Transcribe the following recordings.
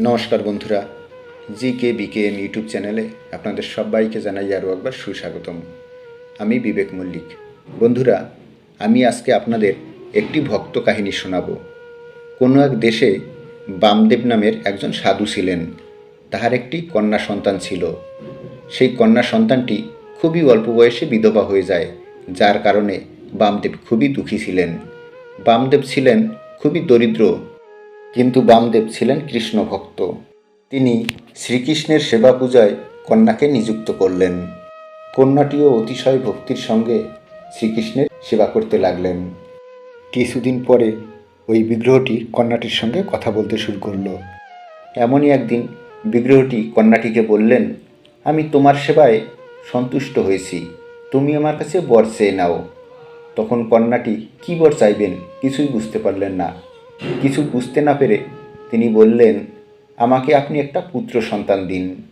নমস্কার বন্ধুরা জি কে বিকে M YouTube চ্যানেলে আপনাদের সবাইকে জানাই আরও একবার সুস্বাগতম। আমি বিবেক মল্লিক। বন্ধুরা, আমি আজকে আপনাদের একটি ভক্ত কাহিনী শোনাব। কোনো এক দেশে বামদেব নামের একজন সাধু ছিলেন। তাহার একটি কন্যা সন্তান ছিল। সেই কন্যা সন্তানটি খুবই অল্প বয়সে বিধবা হয়ে যায়, যার কারণে বামদেব খুবই দুঃখী ছিলেন। বামদেব ছিলেন খুবই দরিদ্র কিন্তু বামদেব ছিলেন কৃষ্ণ ভক্ত তিনি শ্রীকৃষ্ণের সেবা পূজায় কন্যাকে নিযুক্ত করলেন। কন্যাটিও অতিশয় ভক্তির সঙ্গে শ্রীকৃষ্ণের সেবা করতে লাগলেন। কিছুদিন পরে ওই বিগ্রহটি কন্যাটির সঙ্গে কথা বলতে শুরু করল। এমনই একদিন বিগ্রহটি কন্যাটিকে বললেন, আমি তোমার সেবায় সন্তুষ্ট হয়েছি। তুমি আমার কাছে বর চেয়ে নাও। তখন কন্যাটি, কী বর চাইবেন? কিছুই বুঝতে পারলেন না। কিছু বুঝতে না পেরে তিনি বললেন, আমাকে আপনি একটা পুত্র সন্তান দিন।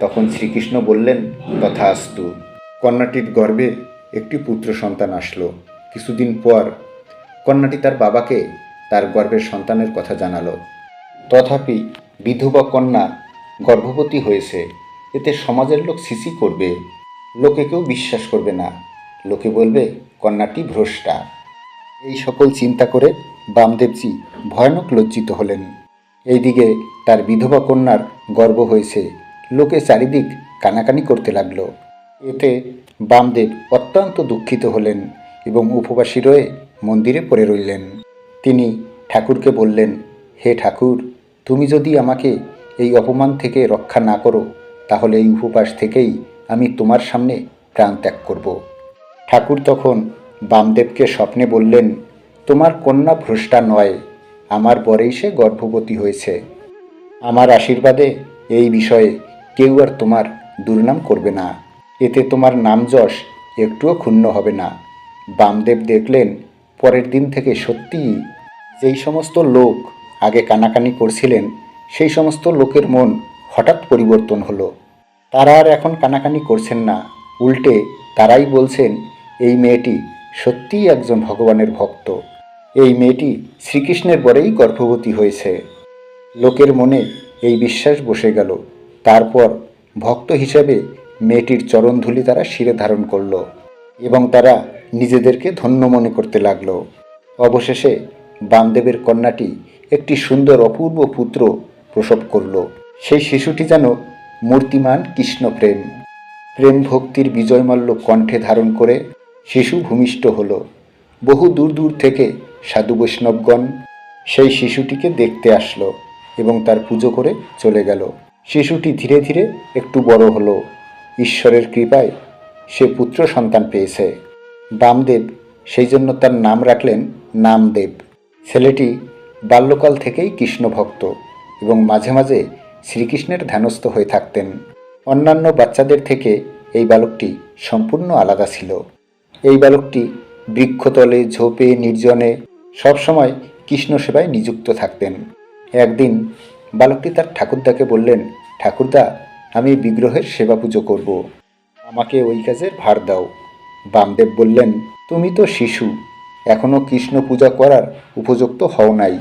তখন শ্রীকৃষ্ণ বললেন তথা আস্তু কন্যাটির গর্ভে একটি পুত্র সন্তান আসলো। কিছুদিন পর কন্যাটি তার বাবাকে তার গর্ভের সন্তানের কথা জানালো। তথাপি বিধবা কন্যা গর্ভবতী হয়েছে। এতে সমাজের লোক সিসি করবে, লোকে কেউ বিশ্বাস করবে না। লোকে বলবে, কন্যাটি ভ্রষ্টা। এই সকল চিন্তা করে বামদেবজি ভয়ানক লজ্জিত হলেন। এইদিকে তার বিধবা কন্যার গর্ব হয়েছে। লোকে চারিদিক কানাকানি করতে লাগল। এতে বামদেব অত্যন্ত দুঃখিত হলেন এবং উপবাসী রয়ে মন্দিরে পড়ে রইলেন। তিনি ঠাকুরকে বললেন, হে ঠাকুর, তুমি যদি আমাকে এই অপমান থেকে রক্ষা না করো, তাহলে এই উপবাস থেকেই আমি তোমার সামনে প্রাণ ত্যাগ করব। ঠাকুর তখন বামদেবকে স্বপ্নে বললেন তোমার কন্যা ভ্রষ্টা নয়, আমার পরেই সে গর্ভবতী হয়েছে। আমার আশীর্বাদে এই বিষয়ে কেউ আর তোমার দুর্নাম করবে না। এতে তোমার নাম যশ একটুও ক্ষুণ্ণ হবে না। বামদেব দেখলেন, পরের দিন থেকে সত্যিই যেই সমস্ত লোক আগে কানাকানি করছিলেন, সেই সমস্ত লোকের মন হঠাৎ পরিবর্তন হলো। তারা আর এখন কানাকানি করছেন না। উল্টে তারাই বলছেন, এই মেয়েটি সত্যিই একজন ভগবানের ভক্ত। এই মেয়েটি শ্রীকৃষ্ণের পরেই গর্ভবতী হয়েছে। লোকের মনে এই বিশ্বাস বসে গেল। তারপর ভক্ত হিসেবে মেয়েটির চরণধুলি তারা শিরে ধারণ করল এবং তারা নিজেদেরকে ধন্য মনে করতে লাগল। অবশেষে বামদেবের কন্যাটি একটি সুন্দর অপূর্ব পুত্র প্রসব করল। সেই শিশুটি যেন মূর্তিমান কৃষ্ণ প্রেম প্রেম ভক্তির বিজয়মাল্য কণ্ঠে ধারণ করে শিশু ভূমিষ্ঠ হল। বহু দূর দূর থেকে সাধু বৈষ্ণবগণ সেই শিশুটিকে দেখতে আসলো এবং তার পুজো করে চলে গেল। শিশুটি ধীরে ধীরে একটু বড় হলো। ঈশ্বরের কৃপায় সে পুত্র সন্তান পেয়েছে। বামদেব সেই জন্য তার নাম রাখলেন নামদেব। ছেলেটি বাল্যকাল থেকেই কৃষ্ণ ভক্ত এবং মাঝে মাঝে শ্রীকৃষ্ণের ধ্যানস্থ হয়ে থাকতেন। অন্যান্য বাচ্চাদের থেকে এই বালকটি সম্পূর্ণ আলাদা ছিল। এই বালকটি বৃক্ষতলে ঝোপে নির্জনে সবসময় কৃষ্ণ সেবায় নিযুক্ত থাকতেন। একদিন বালকটি তার ঠাকুরদাকে বললেন, ঠাকুরদা, আমি বিগ্রহের সেবা পুজো করব। আমাকে ওই কাজের ভার দাও। বামদেব বললেন, তুমি তো শিশু এখনও কৃষ্ণ পূজা করার উপযুক্ত হও নাই।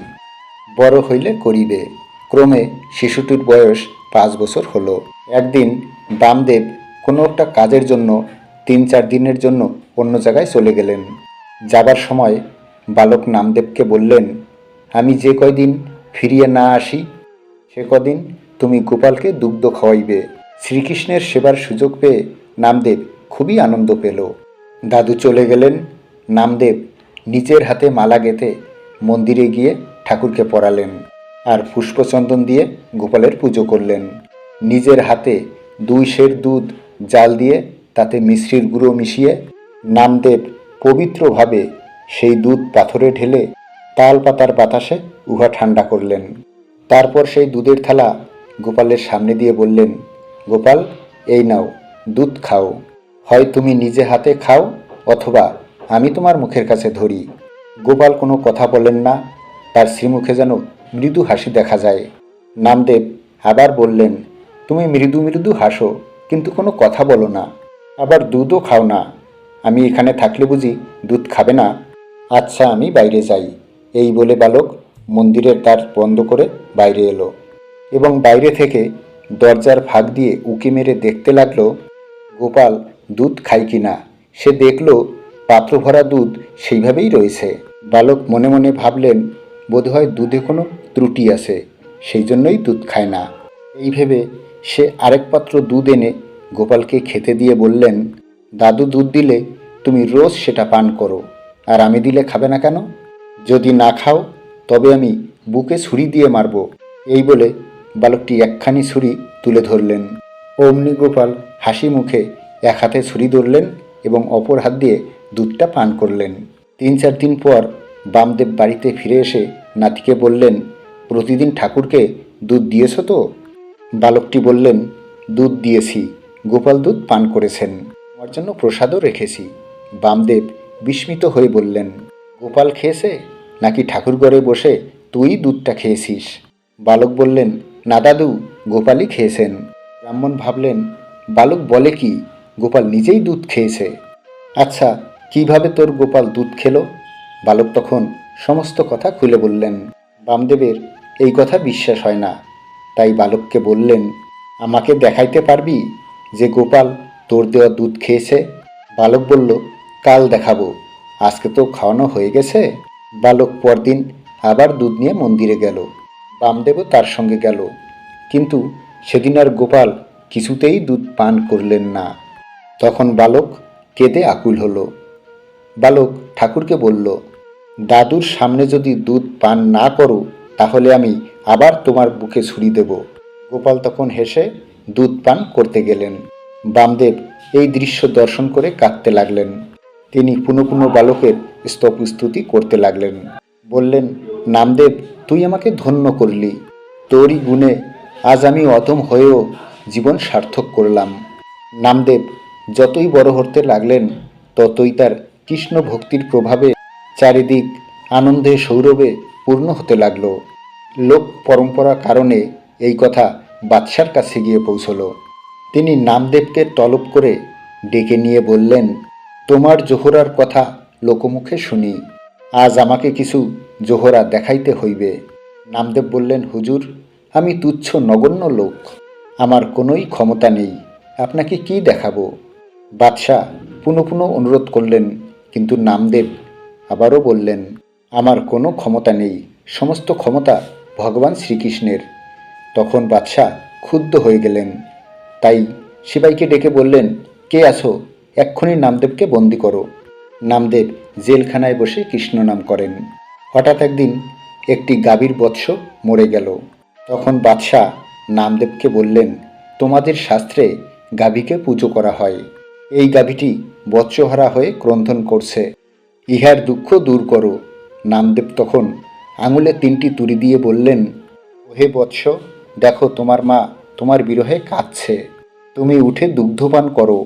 বড় হইলে করিবে। ক্রমে শিশুটির বয়স পাঁচ বছর হলো। একদিন বামদেব কোনো একটা কাজের জন্য তিন চার দিনের জন্য অন্য জায়গায় চলে গেলেন। যাবার সময় বালক নামদেবকে বললেন, আমি যে কয়দিন ফিরিয়ে না আসি, সে কদিন তুমি গোপালকে দুগ্ধ খাওয়াইবে। শ্রীকৃষ্ণের সেবার সুযোগ পেয়ে নামদেব খুবই আনন্দ পেল। দাদু চলে গেলেন। নামদেব নিজের হাতে মালা গেঁথে মন্দিরে গিয়ে ঠাকুরকে পড়ালেন আর পুষ্পচন্দন দিয়ে গোপালের পুজো করলেন। নিজের হাতে দুই সের দুধ, জাল দিয়ে তাতে মিশ্রির গুঁড়ো মিশিয়ে নামদেব পবিত্রভাবে সেই দুধ পাথরে ঢেলে তাল পাতার বাতাসে উহা ঠান্ডা করলেন। তারপর সেই দুধের থালা গোপালের সামনে দিয়ে বললেন, গোপাল, এই নাও, দুধ খাও। হয় তুমি নিজে হাতে খাও অথবা আমি তোমার মুখের কাছে ধরি গোপাল কোনো কথা বলেন না, তার শ্রীমুখে যেন মৃদু হাসি দেখা যায়। নামদেব আবার বললেন, তুমি মৃদু মৃদু হাসো, কিন্তু কোনো কথা বলো না। আবার দুধও খাও না। আমি এখানে থাকলে বুঝি দুধ খাবে না। আচ্ছা আমি বাইরে যাই। এই বলে বালক মন্দিরের দ্বার বন্ধ করে বাইরে এলো এবং বাইরে থেকে দরজার ফাঁক দিয়ে উকি মেরে দেখতে লাগল, গোপাল দুধ খায় কি না? সে দেখল পাত্র ভরা দুধ সেইভাবেই রয়েছে। বালক মনে মনে ভাবলেন, বোধহয় দুধে কোনো ত্রুটি আছে, সেই জন্যই দুধ খায় না। এই ভেবে সে আরেক পাত্র দুধ এনে গোপালকে খেতে দিয়ে বললেন, দাদু দুধ দিলে তুমি রোজ সেটা পান করো। আর আমি দিলে খাবে না কেন? যদি না খাও, তবে আমি বুকে ছুরি দিয়ে মারব। এই বলে বালকটি একখানি ছুরি তুলে ধরলেন। অমনি গোপাল হাসি মুখে এক হাতে ছুরি ধরলেন এবং অপর হাত দিয়ে দুধটা পান করলেন। তিন চার দিন পর বামদেব বাড়িতে ফিরে এসে নাতিকে বললেন, প্রতিদিন ঠাকুরকে দুধ দিয়েছ তো? বালকটি বললেন, দুধ দিয়েছি। গোপাল দুধ পান করেছেন। আমার জন্য প্রসাদও রেখেছি। বামদেব বিস্মিত হয়ে বললেন, গোপাল খেয়েছে? নাকি ঠাকুরঘরে বসে তুই দুধটা খেয়েছিস? বালক বললেন, না দাদু, গোপালই খেয়েছেন। ব্রাহ্মণ ভাবলেন, বালক বলে কি, গোপাল নিজেই দুধ খেয়েছে? আচ্ছা কীভাবে তোর গোপাল দুধ খেলো? বালক তখন সমস্ত কথা খুলে বললেন, বামদেবের এই কথা বিশ্বাস হয় না। তাই বালককে বললেন, আমাকে দেখাইতে পারবি যে গোপাল তোর দেওয়া দুধ খেয়েছে? বালক বলল কাল দেখাবো। আজকে তো খাওয়ানো হয়ে গেছে। বালক পরদিন আবার দুধ নিয়ে মন্দিরে গেল। বামদেবও তার সঙ্গে গেল। কিন্তু সেদিন আর গোপাল কিছুতেই দুধ পান করলেন না। তখন বালক কেঁদে আকুল হলো। বালক ঠাকুরকে বলল, দাদুর সামনে যদি দুধ পান না করো, তাহলে আমি আবার তোমার বুকে ছুরি দেব। গোপাল তখন হেসে দুধ পান করতে গেলেন। বামদেব এই দৃশ্য দর্শন করে কাঁদতে লাগলেন। তিনি পুনঃ পুনঃ বালকের স্তবস্তুতি করতে লাগলেন। বললেন, নামদেব, তুই আমাকে ধন্য করলি। তোরই গুণে আজ আমি অদম হয়েও জীবন সার্থক করলাম। নামদেব, যতই বড় হতে লাগলেন, ততই তার কৃষ্ণ ভক্তির প্রভাবে চারিদিক আনন্দে সৌরভে পূর্ণ হতে লাগল। লোক পরম্পরা কারণে এই কথা বাদশার কাছে গিয়ে পৌঁছল। তিনি নামদেবকে তলব করে ডেকে নিয়ে বললেন তোমার জোহরার কথা লোকমুখে শুনি। আজ আমাকে কিছু জোহরা দেখাইতে হইবে। নামদেব বললেন, হুজুর, আমি তুচ্ছ নগণ্য লোক। আমার কোনোই ক্ষমতা নেই। আপনাকে কি দেখাবো? বাদশাহ পুনঃ পুনঃ অনুরোধ করলেন, কিন্তু নামদেব আবারও বললেন, আমার কোনো ক্ষমতা নেই। সমস্ত ক্ষমতা ভগবান শ্রীকৃষ্ণের। তখন বাদশাহ ক্ষুব্ধ হয়ে গেলেন। তাই সিপাইকে ডেকে বললেন, কে আছো? এক্ষুনি নামদেবকে বন্দি করো। নামদেব জেলখানায় বসে কৃষ্ণ নাম করেন। হঠাৎ একদিন একটি গাভীর বৎস মরে গেল। তখন বাদশাহ নামদেবকে বললেন, তোমাদের শাস্ত্রে গাভীকে পুজো করা হয়। এই গাভীটি বৎসহারা হয়ে ক্রন্ধন করছে। ইহার দুঃখ দূর করো। নামদেব তখন আঙুলে তিনটি তুড়ি দিয়ে বললেন, ওহে বৎস, দেখো তোমার মা তোমার বিরহে কাঁদছে। তুমি উঠে দুগ্ধপান করো।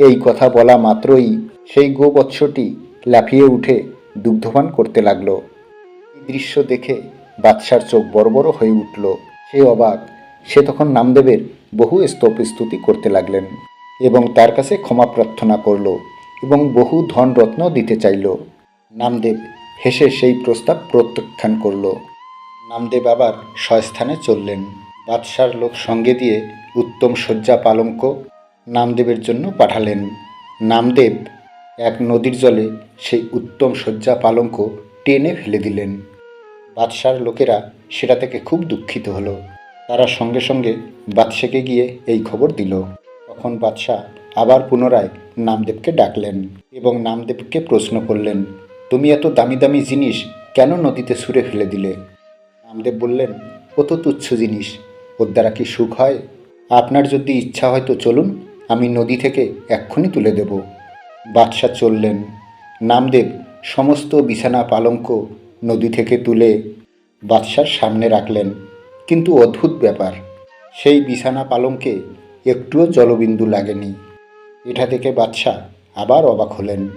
এই কথা বলা মাত্রই সেই গোবৎসটি লাফিয়ে উঠে দুগ্ধপান করতে লাগল। দৃশ্য দেখে বাদশার চোখ বড় বড় হয়ে উঠল। সে অবাক, সে তখন নামদেবের বহু স্তব স্তুতি করতে লাগলেন এবং তার কাছে ক্ষমা প্রার্থনা করল এবং বহু ধন রত্ন দিতে চাইল। নামদেব হেসে সেই প্রস্তাব প্রত্যাখ্যান করল। নামদেব আবার স্বস্থানে চললেন। বাদশার লোক সঙ্গে দিয়ে উত্তম শয্যা পালঙ্ক নামদেবের জন্য পাঠালেন। নামদেব এক নদীর জলে সেই উত্তম শয্যা পালঙ্ক টেনে ফেলে দিলেন। বাদশার লোকেরা সেটা থেকে খুব দুঃখিত হলো। তারা সঙ্গে সঙ্গে বাদশাকে গিয়ে এই খবর দিল। তখন বাদশাহ আবার পুনরায় নামদেবকে ডাকলেন এবং নামদেবকে প্রশ্ন করলেন, তুমি এত দামি দামি জিনিস কেন নদীতে ছুঁড়ে ফেলে দিলে? নামদেব বললেন ও তো তুচ্ছ জিনিস। ওর দ্বারা কি সুখ হয়? আপনার যদি ইচ্ছা হয় তো চলুন আমি নদী থেকে এক্ষুনি তুলে দেব। বাদশাহ চললেন। নামদেব সমস্ত বিছানা পালঙ্ক নদী থেকে তুলে বাদশার সামনে রাখলেন। কিন্তু অদ্ভুত ব্যাপার, সেই বিছানা পালঙ্কে একটুও জলবিন্দু লাগেনি। এটা দেখে বাদশাহ আবার অবাক হলেন।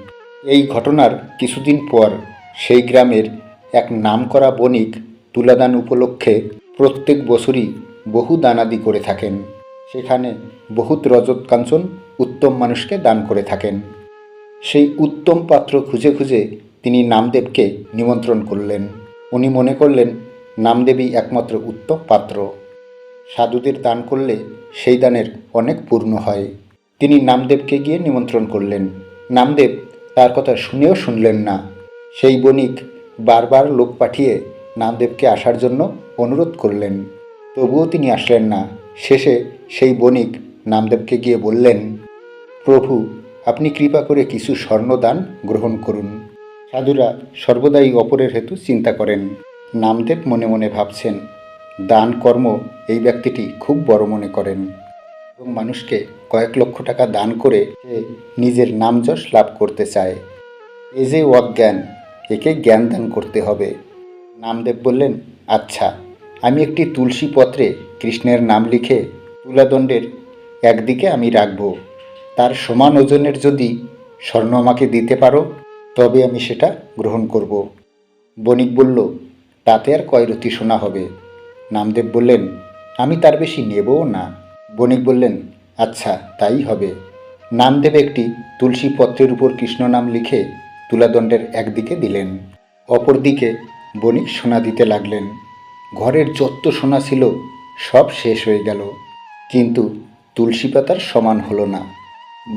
এই ঘটনার কিছুদিন পর সেই গ্রামের এক নামকরা বণিক তুলাদান উপলক্ষে প্রত্যেক বছরই বহু দানাদি করে থাকেন। সেখানে বহুত রজত কাঞ্চন উত্তম মানুষকে দান করে থাকেন। সেই উত্তম পাত্র খুঁজে খুঁজে তিনি নামদেবকে নিমন্ত্রণ করলেন। উনি মনে করলেন, নামদেবই একমাত্র উত্তম পাত্র। সাধুদের দান করলে সেই দানের অনেক পূর্ণ হয়। তিনি নামদেবকে গিয়ে নিমন্ত্রণ করলেন। নামদেব তার কথা শুনেও শুনলেন না। সেই বণিক বারবার লোক পাঠিয়ে নামদেবকে আসার জন্য অনুরোধ করলেন। তবুও তিনি আসলেন না। শেষে সেই বণিক নামদেবকে গিয়ে বললেন, প্রভু, আপনি কৃপা করে কিছু স্বর্ণদান গ্রহণ করুন। সাধুরা সর্বদাই অপরের হেতু চিন্তা করেন। নামদেব মনে মনে ভাবছেন, দান কর্ম এই ব্যক্তিটি খুব বড় মনে করেন। এবং মানুষকে কয়েক লক্ষ টাকা দান করে নিজের নামযশ লাভ করতে চায়। এ যে অজ্ঞান, একে জ্ঞান দান করতে হবে। নামদেব বললেন আচ্ছা আমি একটি তুলসী পত্রে কৃষ্ণের নাম লিখে তুলাদণ্ডের একদিকে আমি রাখব। তার সমান ওজনের যদি স্বর্ণ আমাকে দিতে পারো, তবে আমি সেটা গ্রহণ করব। বণিক বলল, তাতে আর কয়রতি শোনা হবে? নামদেব বললেন, আমি তার বেশি নেবও না। বণিক বললেন আচ্ছা তাই হবে। নামদেব একটি তুলসী পত্রের উপর কৃষ্ণ নাম লিখে তুলাদণ্ডের একদিকে দিলেন। অপরদিকে বণিক সোনা দিতে লাগলেন। ঘরের যত সোনা ছিল সব শেষ হয়ে গেল। কিন্তু তুলসী পাতার সমান হলো না।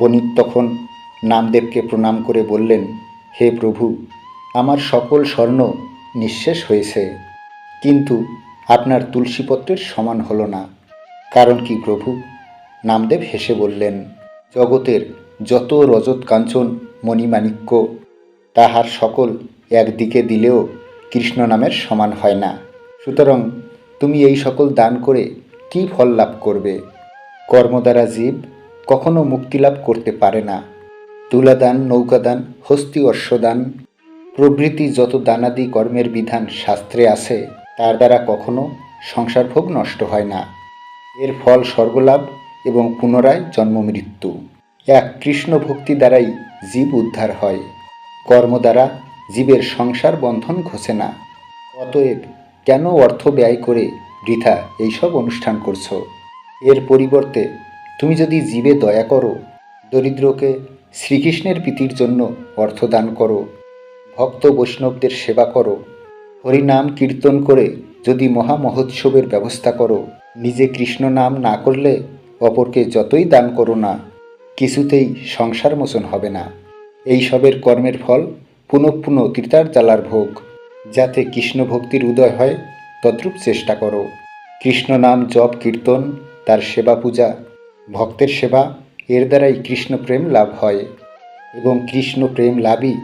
বণিক তখন নামদেবকে প্রণাম করে বললেন, হে প্রভু, আমার সকল স্বর্ণ নিঃশেষ হয়েছে। কিন্তু আপনার তুলসীপত্রের সমান হলো না। কারণ কি প্রভু? নামদেব হেসে বললেন, জগতের যত রজত কাঞ্চন মণিমাণিক্য, তাহার সকল একদিকে দিলেও কৃষ্ণ নামের সমান হয় না। সুতরাং তুমি এই সকল দান করে কি ফল লাভ করবে? কর্ম দ্বারা জীব কখনো মুক্তিলাভ করতে পারে না। তুলাদান, নৌকাদান, হস্তি অশ্বদান, প্রভৃতি যত দানাদি কর্মের বিধান শাস্ত্রে আছে, তার দ্বারা কখনো সংসার ভোগ নষ্ট হয় না। এর ফল স্বর্গলাভ এবং পুনরায় জন্ম মৃত্যু। এক কৃষ্ণ ভক্তি দ্বারাই জীব উদ্ধার হয়। কর্ম দ্বারা জীবের সংসার বন্ধন ঘষে না। অতএব কেন অর্থ ব্যয় করে বৃথা এইসব অনুষ্ঠান করছ? এর পরিবর্তে তুমি যদি জীবে দয়া করো, দরিদ্রকে শ্রীকৃষ্ণের প্রীতির জন্য অর্থ দান করো, ভক্ত বৈষ্ণবদের সেবা করো, হরিনাম কীর্তন করে যদি মহা মহোৎসবের ব্যবস্থা করো, নিজে কৃষ্ণ নাম না করলে অপরকে যতই দান করো না, কিছুতেই সংসার মোচন হবে না। এই সবের কর্মের ফল পুনঃ পুনঃ তীর্থার জ্বালার ভোগ। যাতে কৃষ্ণ ভক্তির উদয় হয়, তদ্রূপ চেষ্টা করো। কৃষ্ণ নাম জপ কীর্তন, তার সেবা পূজা, ভক্তের সেবা, এর দ্বারাই কৃষ্ণ প্রেম লাভ হয় এবং কৃষ্ণ প্রেম লাভই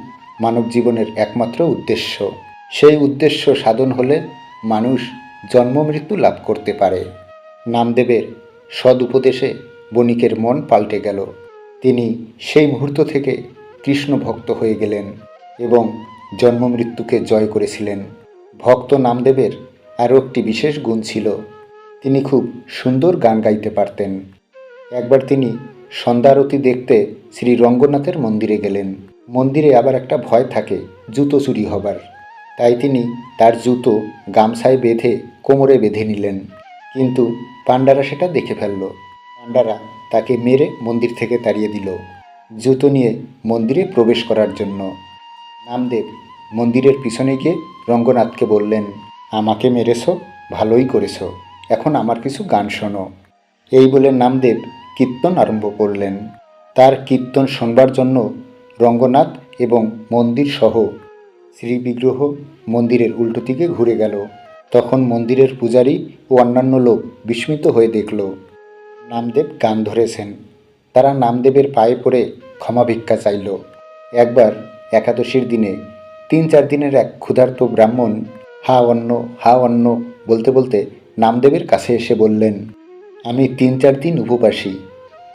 মানব জীবনের একমাত্র উদ্দেশ্য। সেই উদ্দেশ্য সাধন হলে মানুষ জন্ম মৃত্যু লাভ করতে পারে। নামদেবের সদ উপদেশে বণিকের মন পাল্টে গেল। তিনি সেই মুহূর্ত থেকে কৃষ্ণ ভক্ত হয়ে গেলেন এবং জন্ম মৃত্যুকে জয় করেছিলেন। ভক্ত নামদেবের আরও একটি বিশেষ গুণ ছিল, তিনি খুব সুন্দর গান গাইতে পারতেন। একবার তিনি সন্ধ্যারতি দেখতে শ্রী রঙ্গনাথের মন্দিরে গেলেন। মন্দিরে আবার একটা ভয় থাকে, জুতো চুরি হবার। তাই তিনি তার জুতো গামছায় বেঁধে কোমরে বেঁধে নিলেন। কিন্তু পাণ্ডারা সেটা দেখে ফেলল। পাণ্ডারা তাকে মেরে মন্দির থেকে তাড়িয়ে দিল। জুতো নিয়ে মন্দিরে প্রবেশ করার জন্য। নামদেব মন্দিরের পিছনে গিয়ে রঙ্গনাথকে বললেন, আমাকে মেরেছ, ভালোই করেছ, এখন আমার কিছু গান শোনো। এই বলে নামদেব কীর্তন আরম্ভ করলেন। তার কীর্তন শোনবার জন্য রঙ্গনাথ এবং মন্দির সহ শ্রীবিগ্রহ মন্দিরের উল্টো দিকে ঘুরে গেল। তখন মন্দিরের পূজারী ও অন্যান্য লোক বিস্মিত হয়ে দেখল। নামদেব গান ধরেছেন। তারা নামদেবের পায়ে পড়ে ক্ষমা ভিক্ষা চাইল। একবার একাদশীর দিনে তিন চার দিনের এক ক্ষুধার্ত ব্রাহ্মণ, হা অন্ন হা অন্ন বলতে বলতে নামদেবের কাছে এসে বললেন, আমি তিন চার দিন উপবাসী,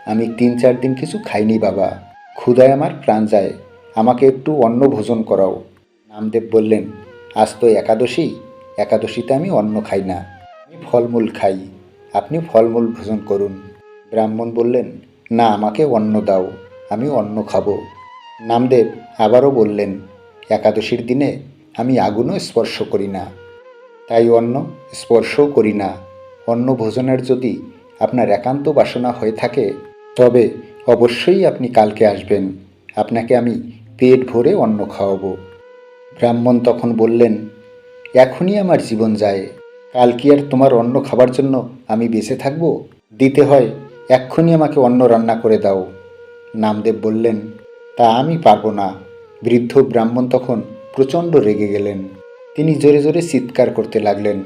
আমি তিন চার দিন কিছু খাইনি বাবা, ক্ষুধায় আমার প্রাণ যায়, আমাকে একটু অন্ন ভোজন করাও। নামদেব বললেন, আজ তো একাদশী, একাদশীতে আমি অন্ন খাই না, আমি ফলমূল খাই, আপনি ফলমূল ভোজন করুন। ব্রাহ্মণ বললেন, না, আমাকে অন্ন দাও, আমি অন্ন খাব। নামদেব আবারও বললেন একাদশীর দিনে আমি আগুনও স্পর্শ করি না। তাই অন্ন স্পর্শও করি না। অন্ন ভোজনের যদি আপনার একান্ত বাসনা হয়ে থাকে, তবে অবশ্যই আপনি কালকে আসবেন। আপনাকে আমি পেট ভরে অন্ন খাওয়াবো। ব্রাহ্মণ তখন বললেন, এখনই আমার জীবন যায়। কাল কি আর তোমার অন্ন খাবার জন্য আমি বেঁচে থাকব? দিতে হয়, এক্ষুনি আমাকে অন্ন রান্না করে দাও। নামদেব বললেন, তা আমি পারব না। বৃদ্ধ ব্রাহ্মণ তখন প্রচণ্ড রেগে গেলেন। তিনি জোরে জোরে চিৎকার করতে লাগলেন।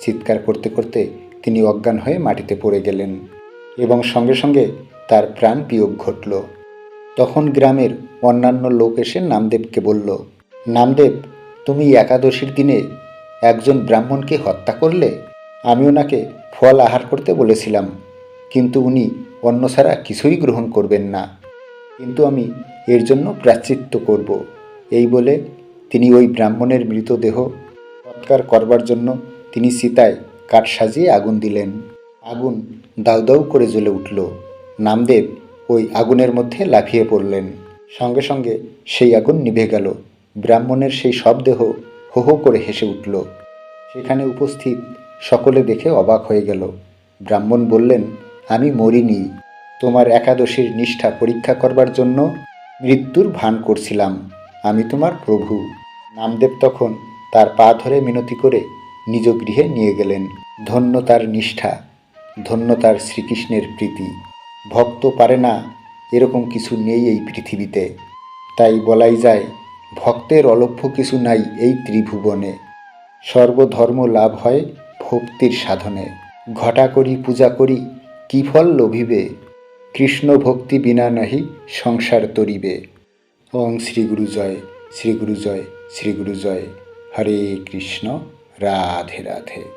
চিৎকার করতে করতে তিনি অজ্ঞান হয়ে মাটিতে পড়ে গেলেন এবং সঙ্গে সঙ্গে তার প্রাণ বিয়োগ ঘটল। তখন গ্রামের অন্যান্য লোক এসে নামদেবকে বলল, নামদেব, তুমি একাদশীর দিনে একজন ব্রাহ্মণকে হত্যা করলে? আমি ওনাকে ফল আহার করতে বলেছিলাম, কিন্তু উনি অন্য ছাড়া কিছুই গ্রহণ করবেন না। কিন্তু আমি এর জন্য প্রাশ্চিত্য করব। এই বলে তিনি ওই ব্রাহ্মণের মৃতদেহ সৎকার করবার জন্য তিনি সীতায় কাঠ সাজিয়ে আগুন দিলেন। আগুন দাউ দাউ করে জ্বলে উঠল। নামদেব ওই আগুনের মধ্যে লাফিয়ে পড়লেন। সঙ্গে সঙ্গে সেই আগুন নিভে গেল। ব্রাহ্মণের সেই সব দেহ হো হো করে হেসে উঠল। সেখানে উপস্থিত সকলে দেখে অবাক হয়ে গেল। ব্রাহ্মণ বললেন, আমি মরিনি। তোমার একাদশীর নিষ্ঠা পরীক্ষা করবার জন্য মৃত্যুর ভান করছিলাম। আমি তোমার প্রভু। নামদেব তখন তার পা ধরে মিনতি করে নিজ গৃহে নিয়ে গেলেন। ধন্য তার নিষ্ঠা, ধন্য তার শ্রীকৃষ্ণের প্রীতি। ভক্ত পারে না, এরকম কিছু নেই এই পৃথিবীতে। তাই বলাই যায়, ভক্তের অলভ্য কিছু নাই এই ত্রিভুবনে। সর্বধর্ম লাভ হয় ভক্তির সাধনে। ঘটা করি, পূজা করি, কি ফল লোভিবে? কৃষ্ণ ভক্তি বিনা নাহি সংসার তরিবে। ওং শ্রী গুরু জয়, শ্রী গুরু জয়, শ্রী গুরু জয়। হরে কৃষ্ণ, রাধে রাধে।